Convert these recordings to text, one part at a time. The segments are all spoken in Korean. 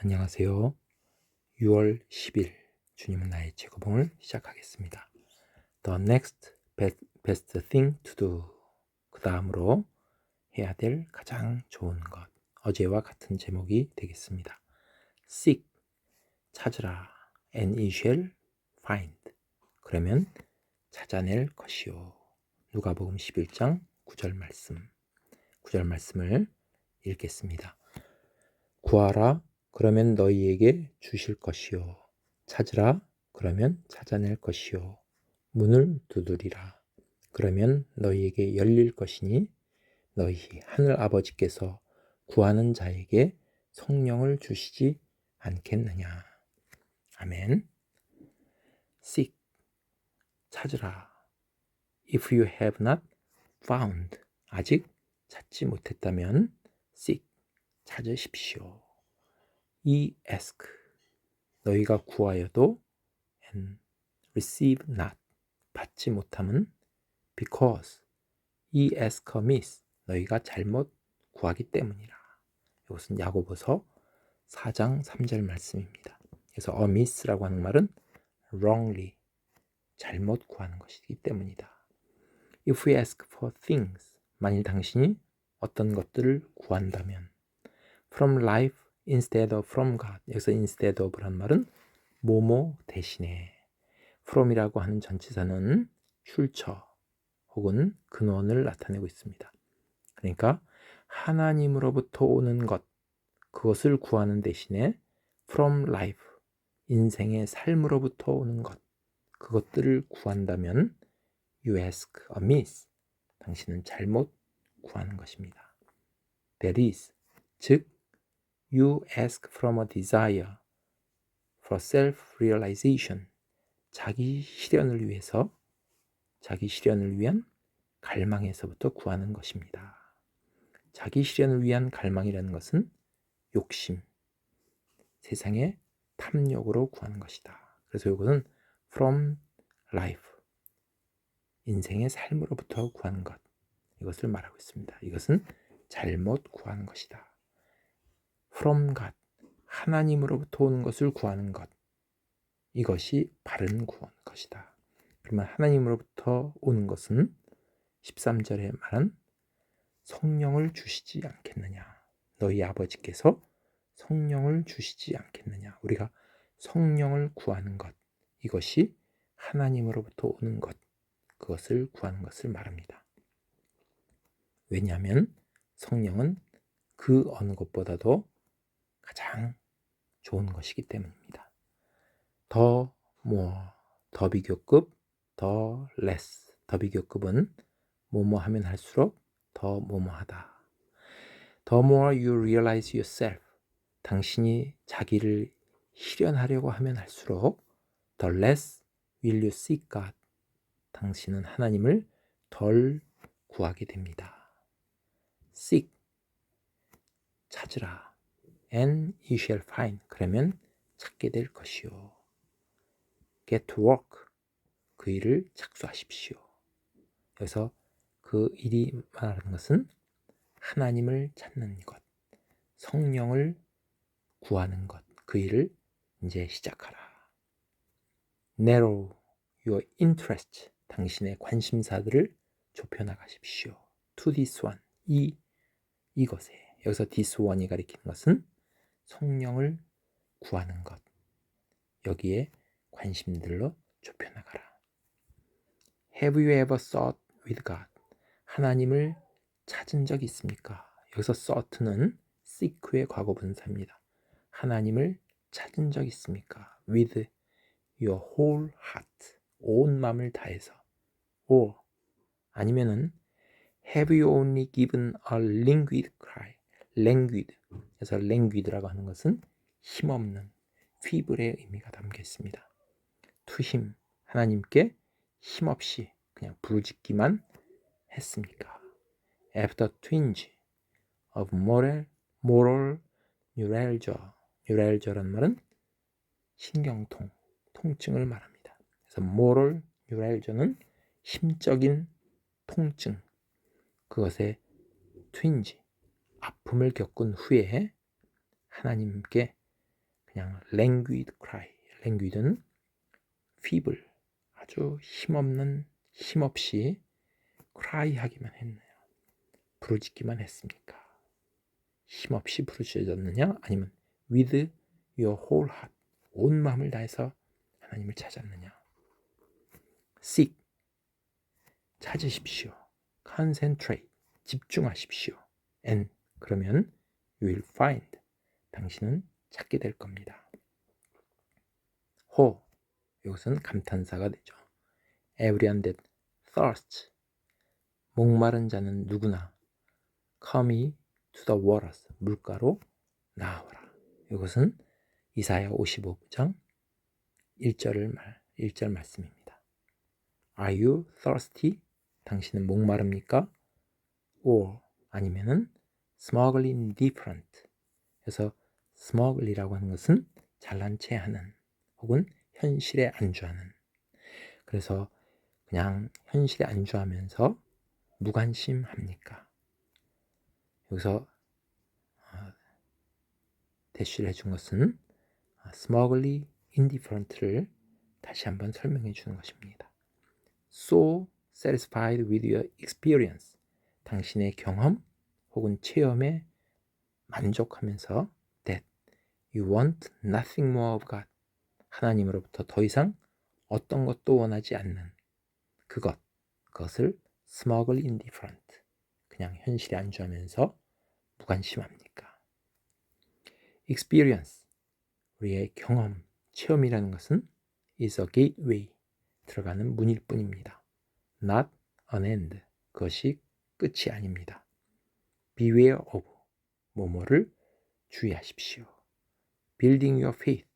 안녕하세요. 6월 10일 주님은 나의 제거봉을 시작하겠습니다. The next best, best thing to do. 그 다음으로 해야 될 가장 좋은 것. 어제와 같은 제목이 되겠습니다. Seek. 찾으라. And you shall find. 그러면 찾아낼 것이요. 누가복음 11장 9절 말씀. 9절 말씀을 읽겠습니다. 구하라 그러면 너희에게 주실 것이요. 찾으라. 그러면 찾아낼 것이요. 문을 두드리라. 그러면 너희에게 열릴 것이니 너희 하늘 아버지께서 구하는 자에게 성령을 주시지 않겠느냐. 아멘. Seek. 찾으라. If you have not found. 아직 찾지 못했다면 seek. 찾으십시오. E ask 너희가 구하여도 and receive not 받지 못함은 because E ask amiss 너희가 잘못 구하기 때문이라. 이것은 야고보서 4장 3절 말씀입니다. 그래서 amiss라고 하는 말은 wrongly 잘못 구하는 것이기 때문이다. If we ask for things 만일 당신이 어떤 것들을 구한다면 from life instead of from God. 여기서 instead of란 말은 뭐뭐 대신에 from이라고 하는 전치사는 출처 혹은 근원을 나타내고 있습니다. 그러니까 하나님으로부터 오는 것 그것을 구하는 대신에 from life 인생의 삶으로부터 오는 것 그것들을 구한다면 you ask amiss 당신은 잘못 구하는 것입니다. That is 즉 You ask from a desire for self-realization. 자기 실현을 위해서, 자기 실현을 위한 갈망에서부터 구하는 것입니다. 자기 실현을 위한 갈망이라는 것은 욕심, 세상의 탐욕으로 구하는 것이다. 그래서 이것은 from life, 인생의 삶으로부터 구하는 것, 이것을 말하고 있습니다. 이것은 잘못 구하는 것이다. From God, 하나님으로부터 오는 것을 구하는 것. 이것이 바른 구원 것이다. 그러면 하나님으로부터 오는 것은 13절에 말한 성령을 주시지 않겠느냐. 너희 아버지께서 성령을 주시지 않겠느냐. 우리가 성령을 구하는 것. 이것이 하나님으로부터 오는 것. 그것을 구하는 것을 말합니다. 왜냐하면 성령은 그 어느 것보다도 가장 좋은 것이기 때문입니다. 더 more, 더 비교급, 더 less, 더 비교급은 뭐뭐 하면 할수록 더 뭐뭐하다. The more you realize yourself, 당신이 자기를 실현하려고 하면 할수록 the less will you seek God, 당신은 하나님을 덜 구하게 됩니다. seek, 찾으라. And you shall find. 그러면 찾게 될 것이요. get to work. 그 일을 착수하십시오. 여기서 그 일이 말하는 것은 하나님을 찾는 것, 성령을 구하는 것, 그 일을 이제 시작하라. narrow your interest. 당신의 관심사들을 좁혀 나가십시오. to this one. 이 이것에. 여기서 this one이 가리키는 것은 성령을 구하는 것. 여기에 관심들로 좁혀나가라. Have you ever sought with God? 하나님을 찾은 적 있습니까? 여기서 sought는 seek의 과거 분사입니다. 하나님을 찾은 적 있습니까? With your whole heart. 온 마음을 다해서. or 아니면은 have you only given a languid cry? Languid. 그래서 languid라고 하는 것은 힘없는 피블의 의미가 담겨 있습니다. 투힘 하나님께 힘없이 그냥 부르짖기만 했습니까? After twinge of moral moral neuralgia neuralgia라는 말은 신경통 통증을 말합니다. 그래서 moral neuralgia는 심적인 통증 그것의 twinge 아픔을 겪은 후에 하나님께 그냥 languid cry. languid는 feeble, 아주 힘없는, 힘없이 cry 하기만 했네요. 부르짖기만 했습니까? 힘없이 부르짖었느냐? 아니면 with your whole heart, 온 마음을 다해서 하나님을 찾았느냐? seek, 찾으십시오. concentrate, 집중하십시오. and 그러면 you will find, 당신은 찾게 될 겁니다. 호, 이것은 감탄사가 되죠. Everyone that thirsts, 목마른 자는 누구나 come to the waters, 물가로 나오라. 이것은 이사야 55장 1절을 말, 1절 말씀입니다. Are you thirsty? 당신은 목마릅니까? or 아니면은 smugly indifferent. 그래서 smugly라고 하는 것은 잘난 체 하는 혹은 현실에 안주하는. 그래서 그냥 현실에 안주하면서 무관심합니까? 여기서 어, 대쉬를 해준 것은 smugly indifferent를 다시 한번 설명해 주는 것입니다. So satisfied with your experience. 당신의 경험 혹은 체험에 만족하면서 that you want nothing more of God. 하나님으로부터 더 이상 어떤 것도 원하지 않는 그것, 그것을 smugly indifferent. 그냥 현실에 안주하면서 무관심합니까? experience. 우리의 경험, 체험이라는 것은 is a gateway. 들어가는 문일 뿐입니다. not an end. 그것이 끝이 아닙니다. Beware of. 뭐뭐를 주의하십시오. building your faith.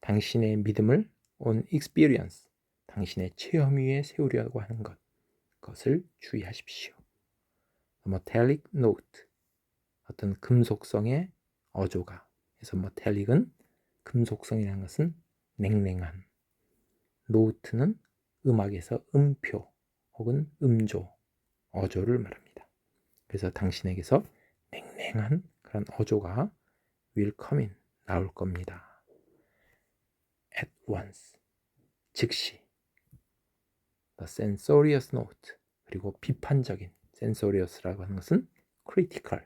당신의 믿음을 on experience. 당신의 체험 위에 세우려고 하는 것. 그것을 주의하십시오. metallic note. 어떤 금속성의 어조가. 그래서 metallic은 금속성이라는 것은 냉랭한. 노트는 음악에서 음표 혹은 음조, 어조를 말합니다. 그래서 당신에게서 냉랭한 그런 어조가 will come in, 나올 겁니다. at once, 즉시. the censorious note, 그리고 비판적인, censorious라고 하는 것은 critical,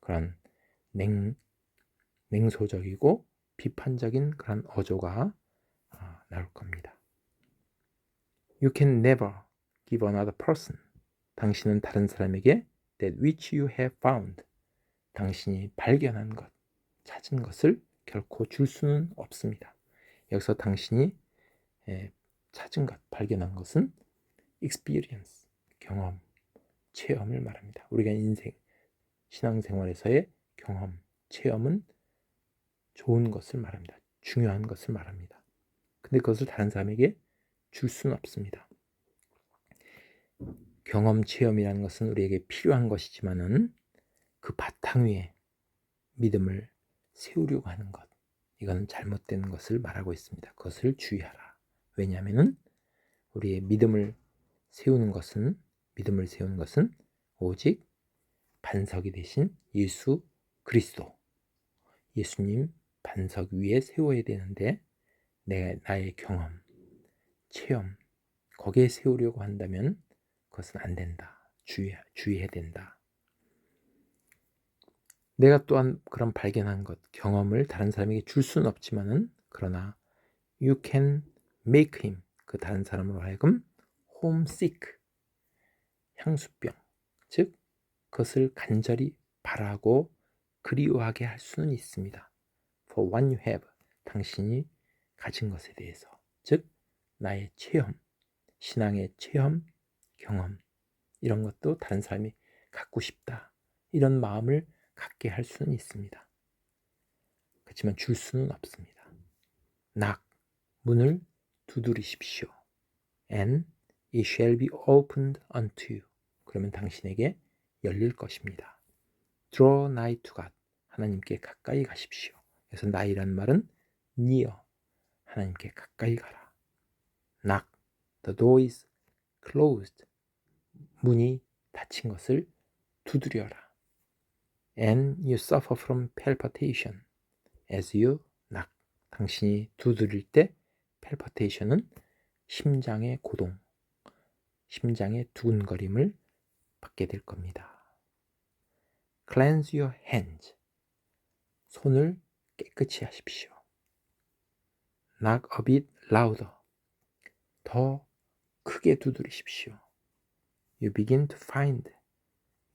그런 냉, 냉소적이고 비판적인 그런 어조가 나올 겁니다. You can never give another person. 당신은 다른 사람에게 that which you have found. 당신이 발견한 것, 찾은 것을 결코 줄 수는 없습니다. 여기서 당신이 찾은 것, 발견한 것은 experience, 경험, 체험을 말합니다. 우리가 인생, 신앙생활에서의 경험, 체험은 좋은 것을 말합니다. 중요한 것을 말합니다. 근데 그것을 다른 사람에게 줄 수는 없습니다. 경험 체험이라는 것은 우리에게 필요한 것이지만은 그 바탕 위에 믿음을 세우려고 하는 것, 이거는 잘못된 것을 말하고 있습니다. 그것을 주의하라. 왜냐하면은 우리의 믿음을 세우는 것은 믿음을 세우는 것은 오직 반석이 되신 예수 그리스도, 예수님 반석 위에 세워야 되는데 내 나의 경험, 체험 거기에 세우려고 한다면 그것은 안 된다. 주의 주의해야 된다. 내가 또한 그런 발견한 것, 경험을 다른 사람에게 줄 수는 없지만은 그러나 you can make him 그 다른 사람으로 하여금 homesick 향수병 즉 그것을 간절히 바라고 그리워하게 할 수는 있습니다. For what you have 당신이 가진 것에 대해서 즉 나의 체험, 신앙의 체험, 경험 이런 것도 다른 사람이 갖고 싶다 이런 마음을 갖게 할 수는 있습니다. 그렇지만 줄 수는 없습니다. 낙 문을 두드리십시오. And it shall be opened unto you. 그러면 당신에게 열릴 것입니다. Draw nigh to God. 하나님께 가까이 가십시오. 그래서 나이란 말은 near. 하나님께 가까이 가라. knock. The door is closed. 문이 닫힌 것을 두드려라. And you suffer from palpitation as you 당신이 두드릴 때 palpitation은 심장의 고동, 심장의 두근거림을 받게 될 겁니다. Cleanse your hands. 손을 깨끗이 하십시오. Knock a bit louder. 더 크게 두드리십시오. You begin to find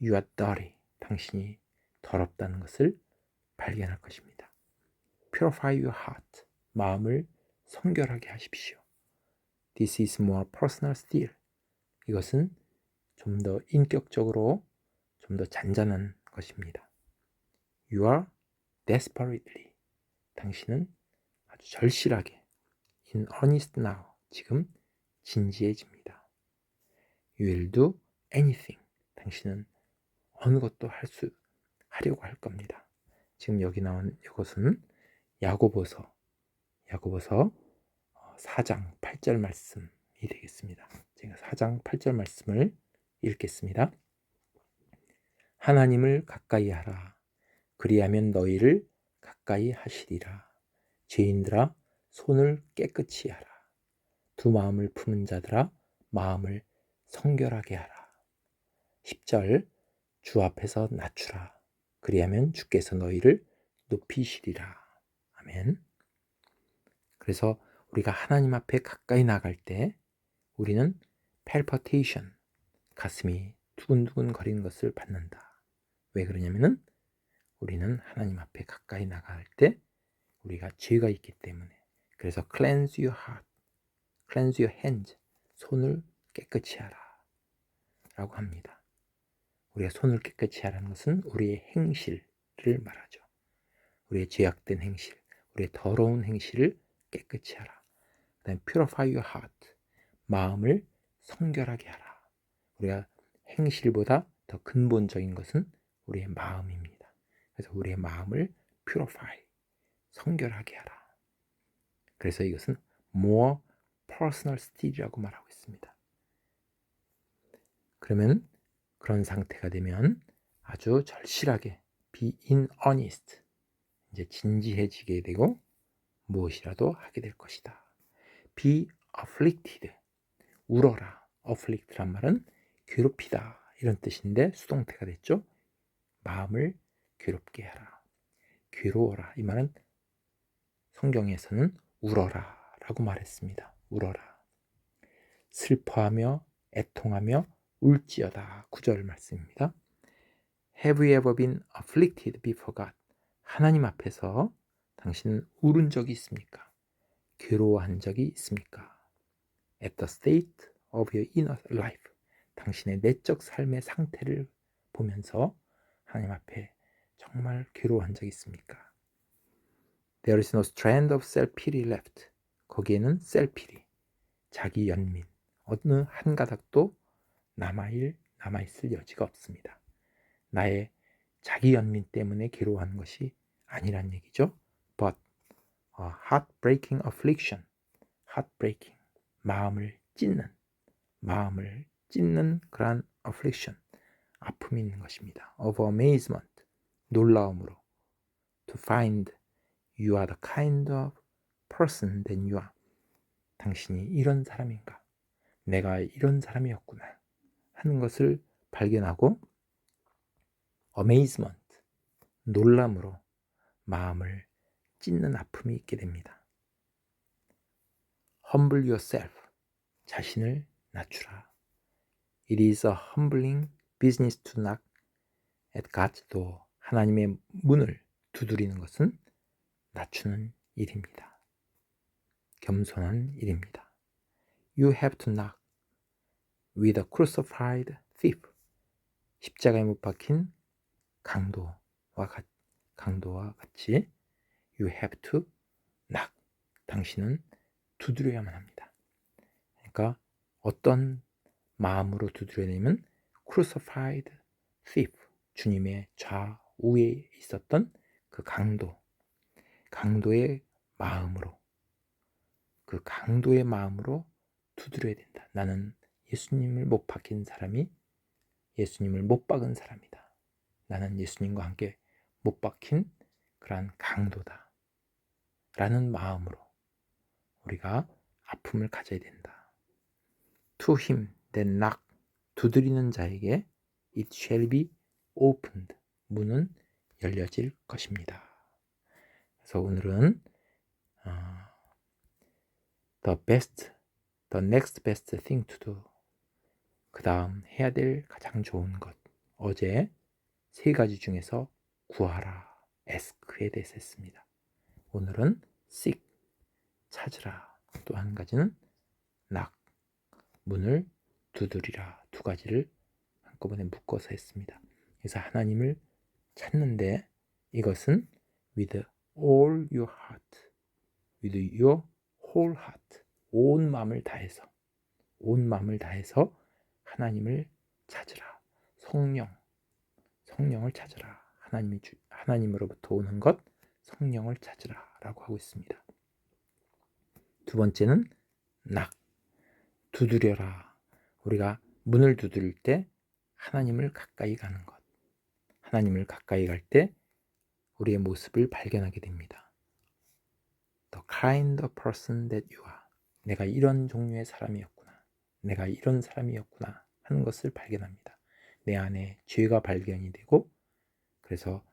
you are dirty. 당신이 더럽다는 것을 발견할 것입니다. Purify your heart. 마음을 성결하게 하십시오. This is more personal still. 이것은 좀 더 인격적으로 좀 더 잔잔한 것입니다. You are desperately. 당신은 아주 절실하게 in earnest now. 지금 진지해집니다. You will do anything. 당신은 어느 것도 할 수, 하려고 할 겁니다. 지금 여기 나온 이것은 야고보서, 야고보서 4장 8절 말씀이 되겠습니다. 제가 4장 8절 말씀을 읽겠습니다. 하나님을 가까이 하라. 그리하면 너희를 가까이 하시리라. 죄인들아, 손을 깨끗이 하라. 두 마음을 품은 자들아, 마음을 성결하게 하라. 10절, 주 앞에서 낮추라. 그리하면 주께서 너희를 높이시리라. 아멘. 그래서 우리가 하나님 앞에 가까이 나갈 때 우리는 palpitation, 가슴이 두근두근 거리는 것을 받는다. 왜 그러냐면은 우리는 하나님 앞에 가까이 나갈 때 우리가 죄가 있기 때문에 그래서 cleanse your heart, cleanse your hands, 손을 깨끗이 하라 라고 합니다. 우리가 손을 깨끗이 하라는 것은 우리의 행실을 말하죠. 우리의 죄악된 행실, 우리의 더러운 행실을 깨끗이 하라. 그 다음에 purify your heart, 마음을 성결하게 하라. 우리가 행실보다 더 근본적인 것은 우리의 마음입니다. 그래서 우리의 마음을 purify, 성결하게 하라. 그래서 이것은 more personal still이라고 말하고 있습니다. 그러면 그런 상태가 되면 아주 절실하게 be in earnest 이제 진지해지게 되고 무엇이라도 하게 될 것이다. be afflicted 울어라. afflict란 말은 괴롭히다 이런 뜻인데 수동태가 됐죠. 마음을 괴롭게 하라. 괴로워라. 이 말은 성경에서는 울어라 라고 말했습니다. 울어라. 슬퍼하며 애통하며 울지어다. 구절 말씀입니다. Have you ever been afflicted before God? 하나님 앞에서 당신은 울은 적이 있습니까? 괴로워한 적이 있습니까? At the state of your inner life. 당신의 내적 삶의 상태를 보면서 하나님 앞에 정말 괴로워한 적이 있습니까? There is no strand of self-pity left. 거기에는 self-pity, 자기 연민, 어느 한 가닥도 남아일, 남아있을 여지가 없습니다. 나의 자기 연민 때문에 괴로워하는 것이 아니란 얘기죠. But a heartbreaking affliction, heartbreaking, 마음을 찢는, 마음을 찢는 그러한 affliction, 아픔이 있는 것입니다. Of amazement, 놀라움으로 to find you are the kind of person that you are. 당신이 이런 사람인가? 내가 이런 사람이었구나. 하는 것을 발견하고 amazement, 놀람으로 마음을 찢는 아픔이 있게 됩니다. humble yourself, 자신을 낮추라. It is a humbling business to knock at God's door. 하나님의 문을 두드리는 것은 낮추는 일입니다. 겸손한 일입니다. You have to knock with a crucified thief. 십자가에 못 박힌 강도와 같, 강도와 같이 you have to knock. 당신은 두드려야만 합니다. 그러니까 어떤 마음으로 두드려야 되냐면 crucified thief. 주님의 좌우에 있었던 그 강도. 강도의 마음으로 그 강도의 마음으로 두드려야 된다. 나는 예수님을 못 박힌 사람이 예수님을 못 박은 사람이다. 나는 예수님과 함께 못 박힌 그러한 강도다. 라는 마음으로 우리가 아픔을 가져야 된다. To him that knock 두드리는 자에게 it shall be opened 문은 열려질 것입니다. 그래서 오늘은 어, the best, the next best thing to do 그 다음 해야 될 가장 좋은 것 어제 세 가지 중에서 구하라 ask에 대해서 했습니다. 오늘은 seek 찾으라 또 한 가지는 knock 문을 두드리라 두 가지를 한꺼번에 묶어서 했습니다. 그래서 하나님을 찾는데 이것은 with all your heart, with your whole heart, 온 마음을 다해서 온 마음을 다해서 하나님을 찾으라. 성령, 성령을 찾으라. 하나님이 주, 하나님으로부터 오는 것, 성령을 찾으라라고 하고 있습니다. 두 번째는 낙, 두드려라. 우리가 문을 두드릴 때 하나님을 가까이 가는 것. 하나님을 가까이 갈 때 우리의 모습을 발견하게 됩니다. The kind of person that you are. 내가 이런 종류의 사람이었구나. 내가 이런 사람이었구나 하는 것을 발견합니다. 내 안에 죄가 발견이 되고 그래서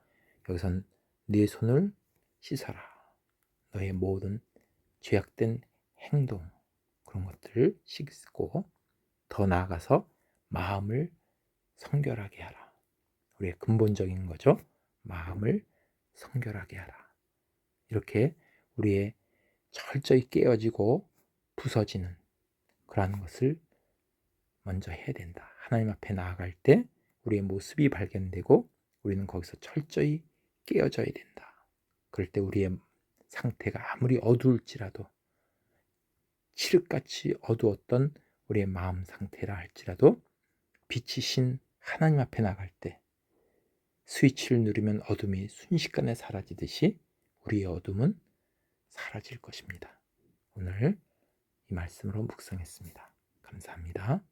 여기선 네 손을 씻어라. 너의 모든 죄악된 행동 그런 것들을 씻고 더 나아가서 마음을 성결하게 하라. 우리의 근본적인 거죠. 마음을 성결하게 하라. 이렇게 우리의 철저히 깨어지고 부서지는 그러한 것을 먼저 해야 된다. 하나님 앞에 나아갈 때 우리의 모습이 발견되고 우리는 거기서 철저히 깨어져야 된다. 그럴 때 우리의 상태가 아무리 어두울지라도 칠흑같이 어두웠던 우리의 마음 상태라 할지라도 빛이신 하나님 앞에 나갈 때 스위치를 누르면 어둠이 순식간에 사라지듯이 우리의 어둠은 사라질 것입니다. 오늘 이 말씀으로 묵상했습니다. 감사합니다.